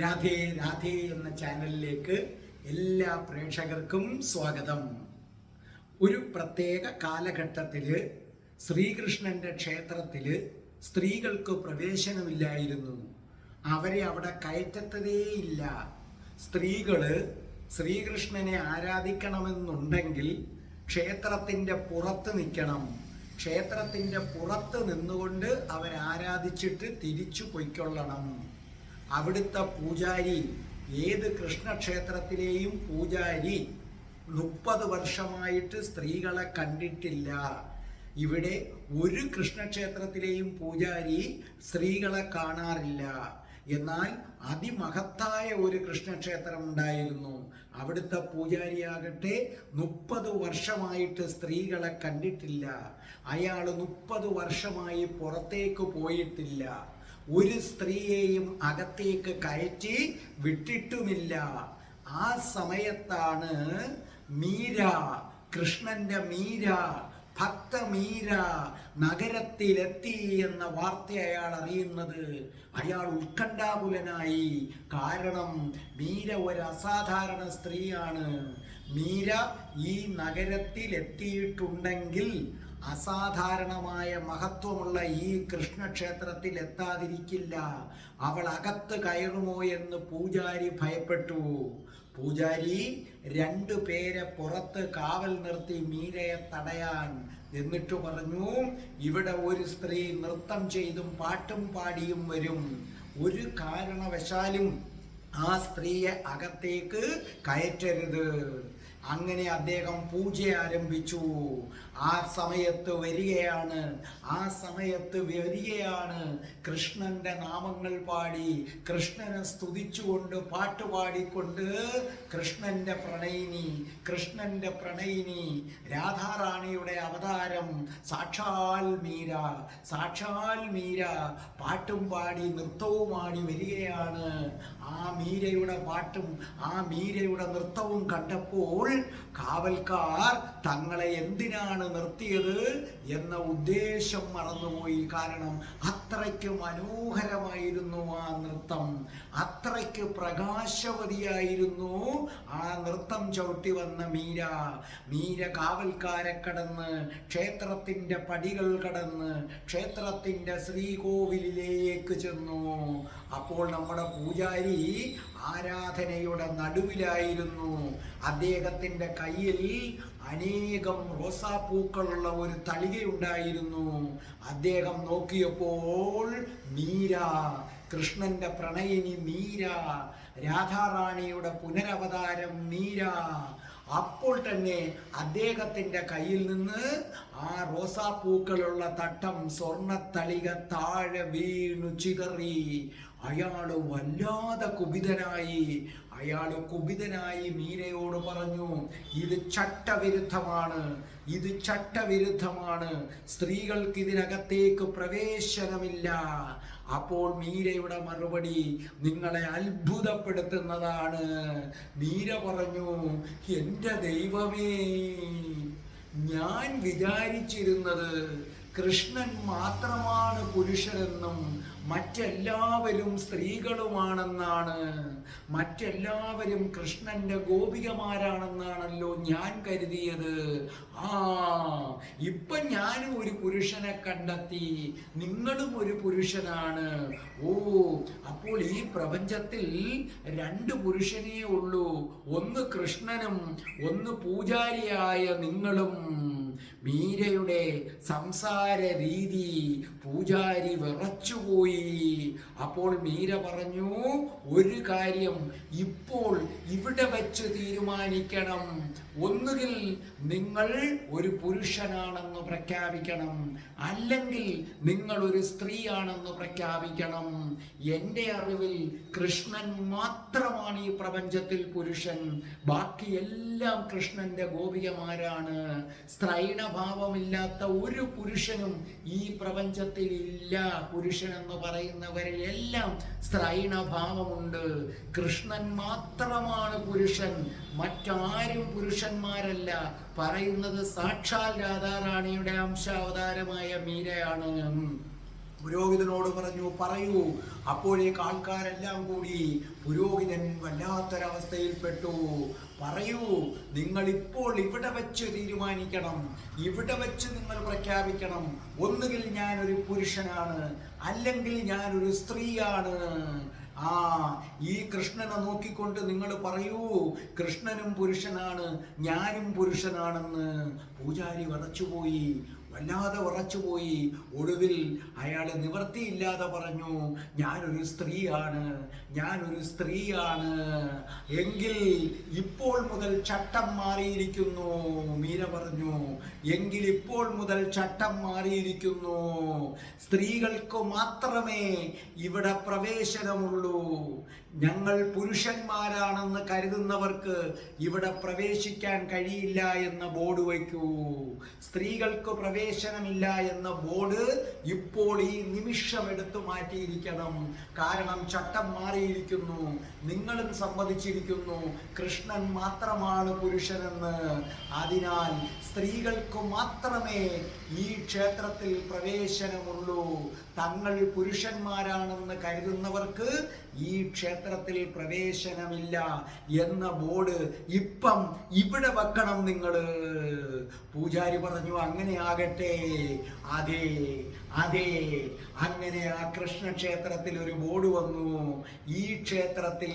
രാധേ രാധേ എന്ന ചാനലിലേക്ക് എല്ലാ പ്രേക്ഷകർക്കും സ്വാഗതം. ഒരു പ്രത്യേക കാലഘട്ടത്തിൽ ശ്രീകൃഷ്ണന്റെ ക്ഷേത്രത്തിൽ സ്ത്രീകൾക്ക് പ്രവേശനമില്ലായിരുന്നു. അവരെ അവിടെ കയറ്റത്തതേയില്ല സ്ത്രീകൾ ശ്രീകൃഷ്ണനെ ആരാധിക്കണമെന്നുണ്ടെങ്കിൽ ക്ഷേത്രത്തിന്റെ പുറത്ത് നിൽക്കണം. ക്ഷേത്രത്തിന്റെ പുറത്ത് നിന്നുകൊണ്ട് അവരാരാധിച്ചിട്ട് തിരിച്ചു പൊയ്ക്കൊള്ളണം. അവിടുത്തെ പൂജാരി ഏത് കൃഷ്ണക്ഷേത്രത്തിലെയും പൂജാരി. മുപ്പത് വർഷമായിട്ട് സ്ത്രീകളെ കണ്ടിട്ടില്ല. ഇവിടെ ഒരു കൃഷ്ണക്ഷേത്രത്തിലെയും പൂജാരി സ്ത്രീകളെ കാണാറില്ല. എന്നാൽ അതിമഹത്തായ ഒരു കൃഷ്ണക്ഷേത്രം ഉണ്ടായിരുന്നു. അവിടുത്തെ പൂജാരിയാകട്ടെ മുപ്പത് വർഷമായിട്ട് സ്ത്രീകളെ കണ്ടിട്ടില്ല. അയാൾ മുപ്പത് വർഷമായി പുറത്തേക്ക് പോയിട്ടില്ല. ഒരു സ്ത്രീയെയും അകത്തേക്ക് കയറ്റി വിട്ടിട്ടുമില്ല. ആ സമയത്താണ് മീര കൃഷ്ണന്റെ മീര ഭക്ത മീര നഗരത്തിലെത്തി എന്ന വാർത്ത അയാൾ അറിയുന്നത്. അയാൾ ഉത്കണ്ഠാകുലനായി. കാരണം മീര ഒരു അസാധാരണ സ്ത്രീയാണ്. മീര ഈ നഗരത്തിൽ എത്തിയിട്ടുണ്ടെങ്കിൽ അസാധാരണമായ മഹത്വമുള്ള ഈ കൃഷ്ണക്ഷേത്രത്തിൽ എത്താതിരിക്കില്ല. അവൾ അകത്ത് കയറുമോ എന്ന് പൂജാരി ഭയപ്പെട്ടു. പൂജാരി രണ്ടു പേരെ പുറത്ത് കാവൽ നിർത്തി മീരയെ തടയാൻ എന്നിട്ട് പറഞ്ഞു ഇവിടെ ഒരു സ്ത്രീ നൃത്തം ചെയ്തും പാട്ടും പാടിയും വരും. ഒരു കാരണവശാലും ആ സ്ത്രീയെ അകത്തേക്ക് കയറ്റരുത്. അങ്ങനെ അദ്ദേഹം പൂജ ആരംഭിച്ചു. ആ സമയത്ത് വരികയാണ്. ആ സമയത്ത് വരികയാണ്. കൃഷ്ണന്റെ നാമങ്ങൾ പാടി കൃഷ്ണനെ സ്തുതിച്ചുകൊണ്ട് പാട്ട് പാടിക്കൊണ്ട് കൃഷ്ണന്റെ പ്രണയിനി കൃഷ്ണന്റെ പ്രണയിനി. രാധാറാണിയുടെ അവതാരം സാക്ഷാൽ മീര സാക്ഷാൽ മീര. പാട്ടും പാടി നൃത്തവും ആടി വരികയാണ്. ആ മീരയുടെ പാട്ടും ആ മീരയുടെ നൃത്തവും കണ്ടപ്പോൾ കാവൽക്കാർ തങ്ങളെ എന്തിനാണ് നിർത്തിയത് എന്ന ഉദ്ദേശം മറന്നുപോയി. കാരണം അത്രയ്ക്ക് മനോഹരമായിരുന്നു ആ നൃത്തം. അത്രയ്ക്ക് പ്രകാശവതിയായിരുന്നു ആ നൃത്തം ചവിട്ടി വന്ന മീര. മീര കാവൽക്കാരെ കടന്ന് ക്ഷേത്രത്തിന്റെ പടികൾ കടന്ന് ക്ഷേത്രത്തിന്റെ ശ്രീകോവിലിലേക്ക് ചെന്നു. അപ്പോൾ നമ്മുടെ പൂജാരി ആരാധനയുടെ നടുവിലായിരുന്നു. അദ്ദേഹത്തിന്റെ കയ്യിൽ അനേകം റോസാപ്പൂക്കളുള്ള ഒരു തളികയുണ്ടായിരുന്നു അദ്ദേഹം നോക്കിയപ്പോൾ മീര കൃഷ്ണന്റെ പ്രണയിനി മീര രാധാറാണിയുടെ പുനരവതാരം മീര. അപ്പോൾ തന്നെ അദ്ദേഹത്തിന്റെ കയ്യിൽ നിന്ന് ആ റോസാപ്പൂക്കളുള്ള തട്ടം സ്വർണത്തളിക താഴെ വീണു ചിതറി. അയാൾ വല്ലാതെ കുപിതനായി അയാൾ കുപിതനായി മീരയോട് പറഞ്ഞു ഇത് ചട്ടവിരുദ്ധമാണ് ഇത് ചട്ടവിരുദ്ധമാണ്. സ്ത്രീകൾക്ക് ഇതിനകത്തേക്ക് പ്രവേശനമില്ല. അപ്പോൾ മീരയുടെ മറുപടി നിങ്ങളെ അത്ഭുതപ്പെടുത്തുന്നതാണ്. മീര പറഞ്ഞു എന്റെ ദൈവമേ ഞാൻ വിചാരിച്ചിരുന്നത് കൃഷ്ണൻ മാത്രമാണ് പുരുഷനെന്നും മറ്റെല്ലാവരും സ്ത്രീകളുമാണെന്നാണ്. മറ്റെല്ലാവരും കൃഷ്ണന്റെ ഗോപികമാരാണെന്നാണല്ലോ ഞാൻ കരുതിയത്. ആ ഇപ്പൊ ഞാനും ഒരു പുരുഷനെ കണ്ടെത്തി. നിങ്ങളും ഒരു പുരുഷനാണ്. ഓ അപ്പോൾ ഈ പ്രപഞ്ചത്തിൽ രണ്ട് പുരുഷനേ ഉള്ളൂ. ഒന്ന് കൃഷ്ണനും ഒന്ന് പൂജാരിയായ നിങ്ങളും. മീരയുടെ സംസാര രീതി പൂജാരി വിറച്ചുപോയി. അപ്പോൾ മീര പറഞ്ഞു ഒരു കാര്യം ഇപ്പോൾ ഇവിടെ വെച്ച് തീരുമാനിക്കണം. ഒന്നുകിൽ നിങ്ങൾ ഒരു പുരുഷനാണെന്ന് പ്രഖ്യാപിക്കണം അല്ലെങ്കിൽ നിങ്ങൾ ഒരു സ്ത്രീയാണെന്ന് പ്രഖ്യാപിക്കണം. എന്റെ അറിവിൽ കൃഷ്ണൻ മാത്രമാണ് ഈ പ്രപഞ്ചത്തിൽ പുരുഷൻ. ബാക്കി എല്ലാം കൃഷ്ണന്റെ ഗോപികമാരാണ്. സ്ത്രൈണഭാവമില്ലാത്ത ഒരു പുരുഷനും ഈ പ്രപഞ്ചത്തിൽ ഇല്ല പുരുഷൻ എന്ന് പറയുന്നവരിൽ എല്ലാം സ്ത്രൈണഭാവമുണ്ട്. കൃഷ്ണൻ മാത്രമാണ് പുരുഷൻ. മറ്റാരും പുരുഷന്മാരല്ല. പറയുന്നത് സാക്ഷാൽ രാധാറാണിയുടെ അംശാവതാരമായ മീരയാണ്. പുരോഹിതനോട് പറഞ്ഞു പറയൂ. അപ്പോഴേക്ക് ആൾക്കാരെല്ലാം കൂടി പുരോഹിതൻ വല്ലാത്തൊരവസ്ഥയിൽപ്പെട്ടു. പറയൂ നിങ്ങൾ ഇപ്പോൾ ഇവിടെ വെച്ച് തീരുമാനിക്കണം ഇവിടെ വെച്ച് നിങ്ങൾ പ്രഖ്യാപിക്കണം. ഒന്നുകിൽ ഞാനൊരു പുരുഷനാണ് അല്ലെങ്കിൽ ഞാനൊരു സ്ത്രീയാണ്. ആ ഈ കൃഷ്ണനെ നോക്കിക്കൊണ്ട് നിങ്ങൾ പറയൂ കൃഷ്ണനും പുരുഷനാണ് ഞാനും പുരുഷനാണെന്ന്. പൂജാരി വറച്ചുപോയി. വല്ലാതെ ഉറച്ചുപോയി ഒടുവിൽ അയാൾ നിവർത്തിയില്ലാതെ പറഞ്ഞു ഞാനൊരു സ്ത്രീയാണ് ഞാനൊരു സ്ത്രീയാണ്. എങ്കിൽ ഇപ്പോൾ മുതൽ ചട്ടം മാറിയിരിക്കുന്നു മീര പറഞ്ഞു. എങ്കിൽ ഇപ്പോൾ മുതൽ ചട്ടം മാറിയിരിക്കുന്നു. സ്ത്രീകൾക്ക് മാത്രമേ ഇവിടെ പ്രവേശനമുള്ളൂ. ഞങ്ങൾ പുരുഷന്മാരാണെന്ന് കരുതുന്നവർക്ക് ഇവിടെ പ്രവേശിക്കാൻ കഴിയില്ല എന്ന് ബോർഡ് വയ്ക്കൂ. സ്ത്രീകൾക്ക് പ്രവേശനമില്ല എന്ന ബോർഡ് ഇപ്പോൾ ഈ നിമിഷം എടുത്തു മാറ്റിയിരിക്കണം. കാരണം ചട്ടം മാറിയിരിക്കുന്നു. നിങ്ങളും സമ്മതിച്ചിരിക്കുന്നു. കൃഷ്ണൻ മാത്രമാണ് പുരുഷനെന്ന്. അതിനാൽ സ്ത്രീകൾക്ക് മാത്രമേ ഈ ക്ഷേത്രത്തിൽ പ്രവേശനമുള്ളൂ. തങ്ങൾ പുരുഷന്മാരാണെന്ന് കരുതുന്നവർക്ക് ഈ ക്ഷേത്രത്തിൽ പ്രവേശനമില്ല എന്ന ബോർഡ് ഇപ്പം ഇവിടെ വെക്കണം നിങ്ങൾ പൂജാരി പറഞ്ഞു അങ്ങനെ ആകട്ടെ. അതെ അതെ. അങ്ങനെ ആ കൃഷ്ണക്ഷേത്രത്തിൽ ഒരു ബോർഡ് വന്നു. ഈ ക്ഷേത്രത്തിൽ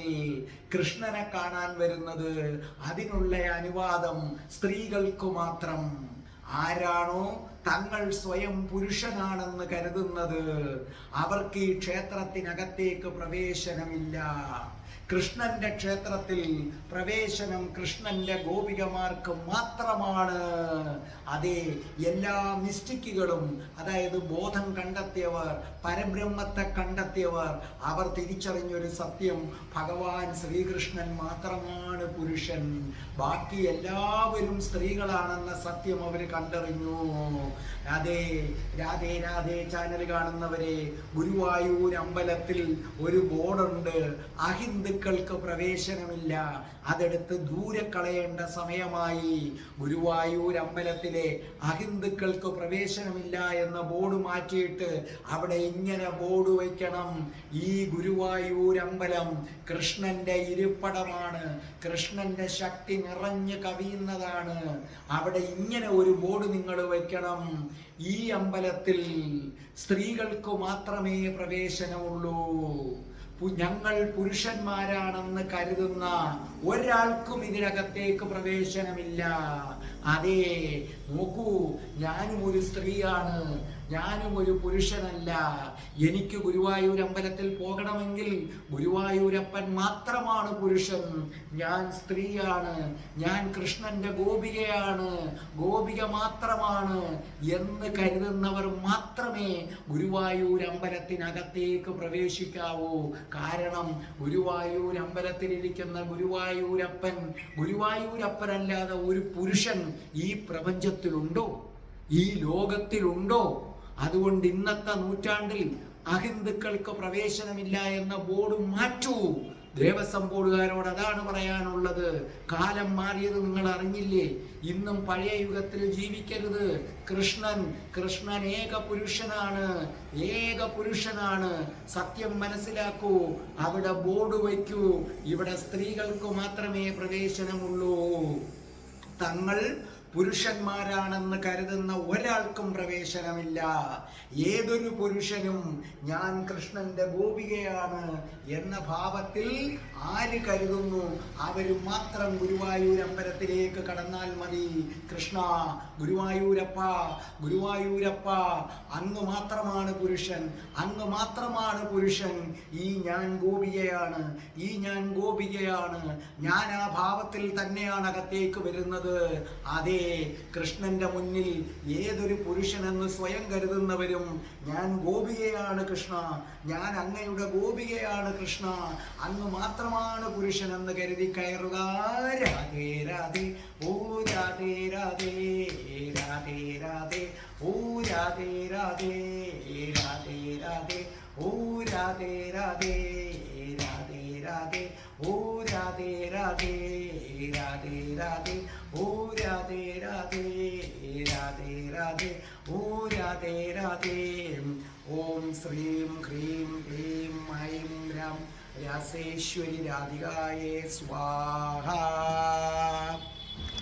കൃഷ്ണനെ കാണാൻ വരുന്നത് അതിനുള്ള അനുവാദം സ്ത്രീകൾക്ക് മാത്രം. ആരാണോ തങ്ങൾ സ്വയം പുരുഷനാണെന്ന് കരുതുന്നത് അവർക്ക് ഈ ക്ഷേത്രത്തിനകത്തേക്ക് പ്രവേശനമില്ല. കൃഷ്ണന്റെ ക്ഷേത്രത്തിൽ പ്രവേശനം കൃഷ്ണന്റെ ഗോപികമാർക്ക് മാത്രമാണ്. അതെ എല്ലാ മിസ്റ്റിക്കുകളും അതായത് ബോധം കണ്ടെത്തിയവർ പരബ്രഹ്മത്തെ കണ്ടെത്തിയവർ അവർ തിരിച്ചറിഞ്ഞൊരു സത്യം ഭഗവാൻ ശ്രീകൃഷ്ണൻ മാത്രമാണ് പുരുഷൻ. ബാക്കി എല്ലാവരും സ്ത്രീകളാണെന്ന സത്യം അവർ കണ്ടറിഞ്ഞു. അതെ രാധേ രാധേ ചാനൽ കാണുന്നവരെ ഗുരുവായൂർ അമ്പലത്തിൽ ഒരു ബോർഡുണ്ട്. അഹിന്ദുക്കൾക്ക് പ്രവേശനമില്ല. അതെടുത്ത് ദൂരെ കളയേണ്ട സമയമായി. ഗുരുവായൂർ അമ്പലത്തിലെ അഹിന്ദുക്കൾക്ക് പ്രവേശനമില്ല എന്ന ബോർഡ് മാറ്റിയിട്ട് അവിടെ ഇങ്ങനെ ബോർഡ് വയ്ക്കണം. ഈ ഗുരുവായൂർ അമ്പലം കൃഷ്ണന്റെ ഇരിപ്പടമാണ് കൃഷ്ണന്റെ ശക്തി നിറഞ്ഞു കവിയുന്നതാണ്. അവിടെ ഇങ്ങനെ ഒരു ബോർഡ് നിങ്ങൾ വയ്ക്കണം. ഈ അമ്പലത്തിൽ സ്ത്രീകൾക്ക് മാത്രമേ പ്രവേശനമുള്ളൂ. ഞങ്ങൾ പുരുഷന്മാരാണെന്ന് കരുതുന്ന ഒരാൾക്കും ഇതിനകത്തേക്ക് പ്രവേശനമില്ല. അതെ നോക്കൂ ഞാനും ഒരു സ്ത്രീയാണ്. ഞാനും ഒരു പുരുഷനല്ല. എനിക്ക് ഗുരുവായൂർ അമ്പലത്തിൽ പോകണമെങ്കിൽ ഗുരുവായൂരപ്പൻ മാത്രമാണ് പുരുഷൻ. ഞാൻ സ്ത്രീയാണ്. ഞാൻ കൃഷ്ണന്റെ ഗോപികയാണ്. ഗോപിക മാത്രമാണ് എന്ന് കരുതുന്നവർ മാത്രമേ ഗുരുവായൂർ അമ്പലത്തിനകത്തേക്ക് പ്രവേശിക്കാവൂ. കാരണം ഗുരുവായൂർ അമ്പലത്തിലിരിക്കുന്ന ഗുരുവായൂരപ്പൻ ഗുരുവായൂരപ്പനല്ലാതെ ഒരു പുരുഷൻ ഈ പ്രപഞ്ചത്തിലുണ്ടോ? ഈ ലോകത്തിലുണ്ടോ? അതുകൊണ്ട് ഇന്നത്തെ നൂറ്റാണ്ടിൽ അഹിന്ദുക്കൾക്ക് പ്രവേശനമില്ല എന്ന ബോർഡ് മാറ്റൂ. ദേവസ്വം ബോർഡുകാരോട് അതാണ് പറയാനുള്ളത്. കാലം മാറിയത് നിങ്ങൾ അറിഞ്ഞില്ലേ? ഇന്നും പഴയ യുഗത്തിൽ ജീവിക്കരുത്. കൃഷ്ണൻ കൃഷ്ണൻ ഏക പുരുഷനാണ്. ഏക പുരുഷനാണ്. സത്യം മനസ്സിലാക്കൂ. അവിടെ ബോർഡ് വയ്ക്കൂ. ഇവിടെ സ്ത്രീകൾക്ക് മാത്രമേ പ്രവേശനമുള്ളൂ. തങ്ങൾ പുരുഷന്മാരാണെന്ന് കരുതുന്ന ഒരാൾക്കും പ്രവേശനമില്ല. ഏതൊരു പുരുഷനും ഞാൻ കൃഷ്ണന്റെ ഗോപികയാണ് എന്ന ഭാവത്തിൽ ആര് കരുതുന്നു? അവർ മാത്രം ഗുരുവായൂർ അമ്പലത്തിലേക്ക് കടന്നാൽ മതി. കൃഷ്ണ ഗുരുവായൂരപ്പ ഗുരുവായൂരപ്പ അങ്ങ് മാത്രമാണ് പുരുഷൻ അങ്ങ് മാത്രമാണ് പുരുഷൻ. ഈ ഞാൻ ഗോപികയാണ് ഈ ഞാൻ ഗോപികയാണ്. ഞാൻ ആ ഭാവത്തിൽ തന്നെയാണ് അകത്തേക്ക് വരുന്നത്. അതെ കൃഷ്ണന്റെ മുന്നിൽ ഏതൊരു പുരുഷനെന്ന് സ്വയം കരുതുന്നവരും ഞാൻ ഗോപികയാണ് കൃഷ്ണ ഞാൻ അങ്ങയുടെ ഗോപികയാണ് കൃഷ്ണ അങ്ങ് മാത്രമാണ് പുരുഷൻ എന്ന് കരുതി കയറുക. രാധേ രാധേ ഓ രാധേ രാധേ രാധേ രാധേ ഓ രാധേ രാധേ രാധേ രാധേ ഓ രാധേ രാധേ. ഓ രാധേ രാധേ രാധേ രാധേ. ഓ രാധേ രാധേ രാധേ രാധേ. ഓ രാധേ രാധേ. ഓം ശ്രീം ഹ്രീം ഹ്രീം ഐം രാം. രാസേശ്വരി രാധികായേ സ്വാഹ.